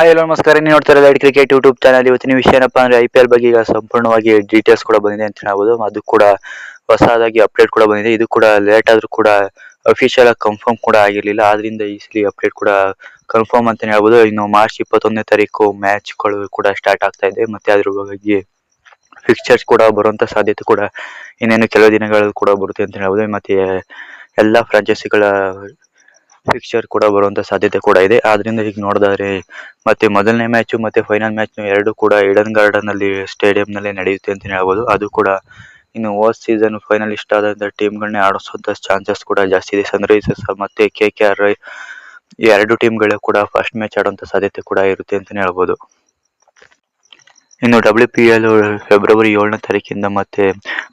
Hi hello ನಮಸ್ಕಾರ. ನೀವು ನೋಡ್ತಾ ಇರೋದು ಕ್ರಿಕೆಟ್ ಯೂಟ್ಯೂಬ್ ಚಾನಲ್ ಇವತ್ತಿನ ವಿಷಯ ಏನಪ್ಪಾ ಅಂದ್ರೆ ಐ ಬಗ್ಗೆ ಈಗ ಸಂಪೂರ್ಣವಾಗಿ ಡೀಟೇಲ್ಸ್ ಕೂಡ ಬಂದಿದೆ ಅಂತ ಹೇಳ್ಬೋದು. ಅದು ಕೂಡ ಹೊಸದಾಗಿ ಅಪ್ಡೇಟ್ ಕೂಡ ಬಂದಿದೆ. ಇದು ಕೂಡ ಲೇಟ್ ಆದ್ರೂ ಕೂಡ ಅಫಿಷಿಯಲ್ ಆಗಿ ಕನ್ಫರ್ಮ್ ಕೂಡ ಆಗಿರ್ಲಿಲ್ಲ. ಆದ್ರಿಂದ ಈ ಸಲ ಅಪ್ಡೇಟ್ ಕೂಡ ಕನ್ಫರ್ಮ್ ಅಂತ ಹೇಳ್ಬೋದು. ಇನ್ನು ಮಾರ್ಚ್ ಇಪ್ಪತ್ತೊಂದನೇ ತಾರೀಕು ಮ್ಯಾಚ್ಗಳು ಕೂಡ ಸ್ಟಾರ್ಟ್ ಆಗ್ತಾ ಇದೆ. ಮತ್ತೆ ಅದ್ರ ಬಗ್ಗೆ ಫಿಕ್ಚರ್ಸ್ ಕೂಡ ಬರುವಂತ ಸಾಧ್ಯತೆ ಕೂಡ ಇನ್ನೇನು ಕೆಲವು ದಿನಗಳಲ್ಲಿ ಕೂಡ ಬರುತ್ತೆ ಅಂತ ಹೇಳ್ಬೋದು. ಮತ್ತೆ ಎಲ್ಲಾ ಫ್ರಾಂಚೈಸಿಗಳ ಫಿಕ್ಚರ್ ಕೂಡ ಬರುವಂತ ಸಾಧ್ಯತೆ ಕೂಡ ಇದೆ. ಆದ್ರಿಂದ ಈಗ ನೋಡಿದ್ರೆ ಮತ್ತೆ ಮೊದಲನೇ ಮ್ಯಾಚ್ ಮತ್ತೆ ಫೈನಲ್ ಮ್ಯಾಚ್ ಎರಡು ಕೂಡ ಇಡನ್ ಗಾರ್ಡನ್ ಅಲ್ಲಿ ಸ್ಟೇಡಿಯಂ ನಲ್ಲಿ ನಡೆಯುತ್ತೆ ಅಂತ ಹೇಳ್ಬೋದು. ಅದು ಕೂಡ ಇನ್ನು ಓ ಸೀಸನ್ ಫೈನಲಿಸ್ಟ್ ಆದಂತ ಟೀಮ್ ಗಳನ್ನೇ ಆಡಿಸುವಂತ ಚಾನ್ಸಸ್ ಕೂಡ ಜಾಸ್ತಿ ಇದೆ. ಸನ್ ರೈಸರ್ಸ್ ಮತ್ತೆ ಕೆ ಕೆ ಆರ್ ಎರಡು ಟೀಮ್ಗಳು ಕೂಡ ಫಸ್ಟ್ ಮ್ಯಾಚ್ ಆಡುವಂತ ಸಾಧ್ಯತೆ ಕೂಡ ಇರುತ್ತೆ ಅಂತಾನೆ ಹೇಳ್ಬೋದು. ಇನ್ನು ಡಬ್ಲ್ಯೂ ಪಿ ಎಲ್ ಫೆಬ್ರವರಿ ಏಳನೇ ತಾರೀಕಿಂದ ಮತ್ತೆ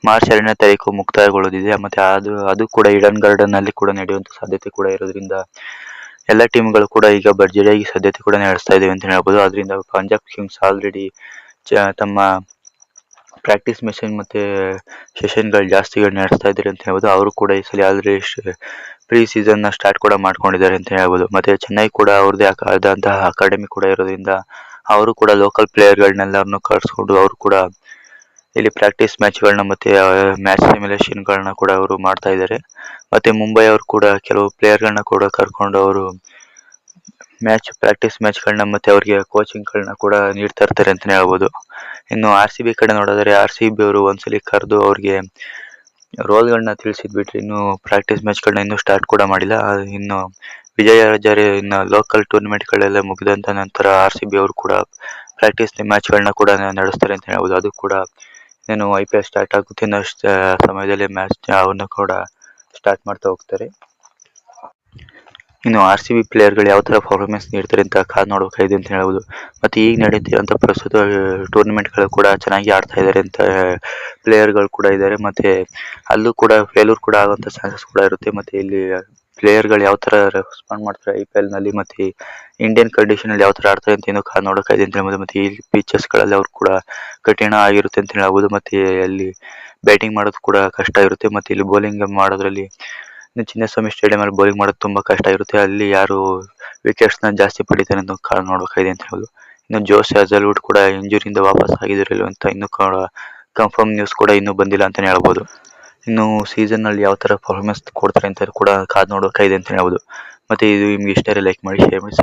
ಮಾರ್ಚ್ ಎರಡನೇ ತಾರೀಕು ಮುಕ್ತಾಯಗೊಳ್ಳೋದಿದೆ. ಮತ್ತೆ ಅದು ಅದು ಕೂಡ ಇಡನ್ ಗಾರ್ಡನ್ನಲ್ಲಿ ಕೂಡ ನಡೆಯುವಂತ ಸಾಧ್ಯತೆ ಕೂಡ ಇರೋದ್ರಿಂದ ಎಲ್ಲ ಟೀಮ್ಗಳು ಕೂಡ ಈಗ ಭರ್ಜರಿಯಾಗಿ ಸಾಧ್ಯತೆ ಕೂಡ ನಡೆಸ್ತಾ ಇದ್ದೇವೆ ಅಂತ ಹೇಳ್ಬೋದು. ಅದರಿಂದ ಪಂಜಾಬ್ ಕಿಂಗ್ಸ್ ಆಲ್ರೆಡಿ ತಮ್ಮ ಪ್ರಾಕ್ಟೀಸ್ ಮೆಷಿನ್ ಮತ್ತೆ ಸೆಷನ್ಗಳು ಜಾಸ್ತಿ ನಡೆಸ್ತಾ ಇದ್ದಾರೆ ಅಂತ ಹೇಳ್ಬೋದು. ಅವರು ಕೂಡ ಈ ಸಲ ಆಲ್ರೆಡಿ ಪ್ರೀ ಸೀಸನ್ನ ಸ್ಟಾರ್ಟ್ ಕೂಡ ಮಾಡ್ಕೊಂಡಿದ್ದಾರೆ ಅಂತ ಹೇಳ್ಬೋದು. ಮತ್ತೆ ಚೆನ್ನೈ ಕೂಡ ಅವ್ರದ್ದೇ ಆದಂತಹ ಅಕಾಡೆಮಿ ಕೂಡ ಇರೋದ್ರಿಂದ ಅವರು ಕೂಡ ಲೋಕಲ್ ಪ್ಲೇಯರ್ ಗಳನ್ನೆಲ್ಲರನ್ನು ಕರ್ಸ್ಕೊಂಡು ಅವರು ಕೂಡ ಇಲ್ಲಿ ಪ್ರಾಕ್ಟೀಸ್ ಮ್ಯಾಚ್ ಗಳನ್ನ ಮತ್ತೆ ಮ್ಯಾಚ್ ಸಿಮ್ಯುಲೇಷನ್ ಗಳನ್ನ ಕೂಡ ಅವರು ಮಾಡ್ತಾ ಇದ್ದಾರೆ ಮತ್ತೆ ಮುಂಬೈ ಅವರು ಕೂಡ ಕೆಲವು ಪ್ಲೇಯರ್ ಗಳನ್ನ ಕೂಡ ಕರ್ಕೊಂಡು ಅವರು ಮ್ಯಾಚ್ ಪ್ರಾಕ್ಟೀಸ್ ಮ್ಯಾಚ್ ಗಳನ್ನ ಮತ್ತೆ ಅವರಿಗೆ ಕೋಚಿಂಗ್ ಗಳನ್ನ ಕೂಡ ನೀಡ್ತಾ ಇರ್ತಾರೆ ಅಂತಾನೆ ಹೇಳ್ಬೋದು. ಇನ್ನು ಆರ್ ಸಿ ಬಿ ಕಡೆ ನೋಡಿದ್ರೆ ಆರ್ ಸಿ ಬಿ ಅವರು ಒಂದ್ಸಲಿ ಕರೆದು ಅವ್ರಿಗೆ ರೋಲ್ ಗಳನ್ನ ತಿಳಿಸಿದ್ ಬಿಟ್ರೆ ಇನ್ನು ಪ್ರಾಕ್ಟೀಸ್ ಮ್ಯಾಚ್ ಗಳನ್ನ ಇನ್ನೂ ಸ್ಟಾರ್ಟ್ ಕೂಡ ಮಾಡಿಲ್ಲ. ಇನ್ನು ವಿಜಯ ಹಜಾರೆ ಇನ್ನು ಲೋಕಲ್ ಟೂರ್ನಮೆಂಟ್ ಗಳೆಲ್ಲ ಮುಗಿದಂತ ನಂತರ ಆರ್ ಸಿ ಬಿ ಅವರು ಕೂಡ ಪ್ರಾಕ್ಟೀಸ್ ಮ್ಯಾಚ್ ಗಳನ್ನ ಕೂಡ ನಡೆಸ್ತಾರೆ ಅಂತ ಹೇಳ್ಬೋದು. ಅದು ಕೂಡ ಏನು ಐ ಪಿ ಎಲ್ ಸ್ಟಾರ್ಟ್ ಆಗುತ್ತೆ ಅನ್ನೋ ಸಮಯದಲ್ಲಿ ಮ್ಯಾಚ್ ಅವನ್ನ ಕೂಡ ಸ್ಟಾರ್ಟ್ ಮಾಡ್ತಾ ಹೋಗ್ತಾರೆ. ಇನ್ನು ಆರ್ ಸಿ ಬಿ ಪ್ಲೇಯರ್ಗಳು ಯಾವ ತರ ಪರ್ಫಾರ್ಮೆನ್ಸ್ ನೀಡ್ತಾರೆ ಅಂತ ಕಾದ್ ನೋಡಬೇಕಾಗಿದೆ ಅಂತ ಹೇಳ್ಬೋದು. ಮತ್ತೆ ಈಗ ನಡೀತಿರೋಂಥ ಪ್ರಸ್ತುತ ಟೂರ್ನಮೆಂಟ್ಗಳು ಕೂಡ ಚೆನ್ನಾಗಿ ಆಡ್ತಾ ಇದ್ದಾರೆ ಅಂತ ಪ್ಲೇಯರ್ಗಳು ಕೂಡ ಇದ್ದಾರೆ ಮತ್ತೆ ಅಲ್ಲೂ ಕೂಡ ಫೇಲ್ಯೂರ್ ಕೂಡ ಆಗುವಂತ ಚಾನ್ಸಸ್ ಕೂಡ ಇರುತ್ತೆ. ಮತ್ತೆ ಇಲ್ಲಿ ಪ್ಲೇಯರ್ಗಳು ಯಾವ ತರ ರೆಸ್ಪಾಂಡ್ ಮಾಡ್ತಾರೆ ಐ ಪಿ ಎಲ್ನಲ್ಲಿ ಮತ್ತೆ ಇಂಡಿಯನ್ ಕಂಡೀಷನ್ ಅಲ್ಲಿ ಯಾವ ತರ ಆಡ್ತಾರೆ ಅಂತ ಇನ್ನು ಕಾದ್ ನೋಡಬೇಕಾಗಿದೆ ಅಂತ ಹೇಳ್ಬೋದು. ಮತ್ತೆ ಈ ಪಿಚಸ್ಗಳಲ್ಲಿ ಅವ್ರು ಕೂಡ ಕಠಿಣ ಆಗಿರುತ್ತೆ ಅಂತ ಹೇಳ್ಬೋದು. ಮತ್ತೆ ಅಲ್ಲಿ ಬ್ಯಾಟಿಂಗ್ ಮಾಡೋದು ಕೂಡ ಕಷ್ಟ ಇರುತ್ತೆ ಮತ್ತೆ ಇಲ್ಲಿ ಬೌಲಿಂಗ್ ಮಾಡೋದ್ರಲ್ಲಿ ಚಿನ್ನಸ್ವಾಮಿ ಸ್ಟೇಡಿಯಂ ಅಲ್ಲಿ ಬೌಲಿಂಗ್ ಮಾಡೋದು ತುಂಬಾ ಕಷ್ಟ ಇರುತ್ತೆ ಅಲ್ಲಿ ಯಾರು ವಿಕೆಟ್ಸ್ನ ಜಾಸ್ತಿ ಪಡಿತಾರೆ ಅಂತ ನೋಡಬೇಕಾಗಿದೆ ಅಂತ ಹೇಳ್ಬೋದು. ಇನ್ನು ಜೋಸ್ ಅಜಲ್ವುಡ್ ಕೂಡ ಇಂಜುರಿಯಿಂದ ವಾಪಸ್ ಆಗಿದ್ರು ಅಂತ ಇನ್ನು ಕೂಡ ಕನ್ಫರ್ಮ್ ನ್ಯೂಸ್ ಕೂಡ ಇನ್ನೂ ಬಂದಿಲ್ಲ ಅಂತಾನೆ ಹೇಳ್ಬೋದು. ಇನ್ನು ಸೀಸನ್ ಅಲ್ಲಿ ಯಾವ ತರ ಪರ್ಫಾರ್ಮೆನ್ಸ್ ಕೊಡ್ತಾರೆ ಅಂತ ಕೂಡ ಕಾದ್ ಇದೆ ಅಂತ ಹೇಳ್ಬೋದು. ಮತ್ತೆ ಇದು ನಿಮ್ಗೆ ಇಷ್ಟ ಲೈಕ್ ಮಾಡಿ ಶೇರ್ ಮಾಡಿ